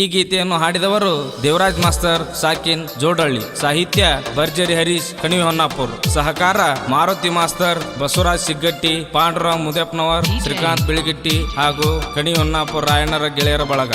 ಈ ಗೀತೆಯನ್ನು ಹಾಡಿದವರು ದೇವರಾಜ್ ಮಾಸ್ತರ್ ಸಾಕಿನ್ ಜೋಡಳ್ಳಿ ಸಾಹಿತ್ಯ ಭರ್ಜರಿ ಹರೀಶ್ ಕಣಿವೆ ಹೊನ್ನಾಪುರ್ ಸಹಕಾರ ಮಾರುತಿ ಮಾಸ್ತರ್ ಬಸವರಾಜ್ ಸಿಗ್ಗಟ್ಟಿ ಪಾಂಡುರಾವ್ ಮುದಪ್ಪನವರ್ ಶ್ರೀಕಾಂತ್ ಬಿಳಿಗಿಟ್ಟಿ ಹಾಗೂ ಕಣಿವೆ ಹೊನ್ನಾಪುರ್ ರಾಯಣ್ಣರ ಗೆಳೆಯರ ಬಳಗ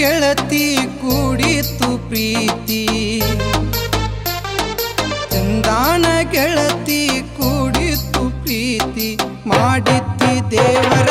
ಗೆಳತಿ ಪ್ರೀತಿ ಚಂದಾನ ಗೆಳತಿ ದೇವರ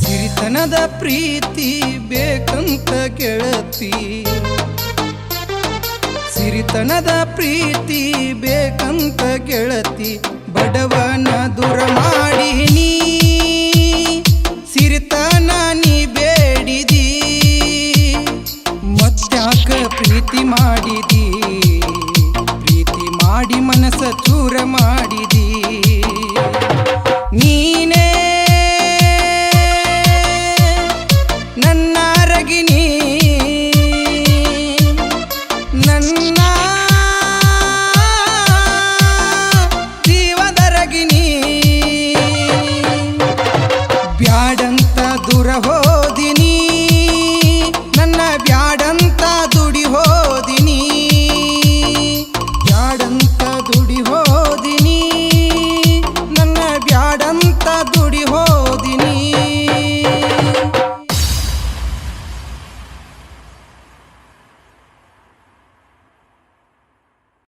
ಸಿರಿತನದ ಪ್ರೀತಿ ಬೇಕಂತ ಗೆಳತಿ ಸಿರಿತನದ ಪ್ರೀತಿ ಬೇಕಂತ ಗೆಳತಿ ಬಡವನ ದೂರ ಮಾಡಿ ನೀ ಮಾಡಿ ಮನಸ ಚೂರ ಮಾಡಿದಿ ನೀನೇ ನನ್ನ ರಗಿನಿ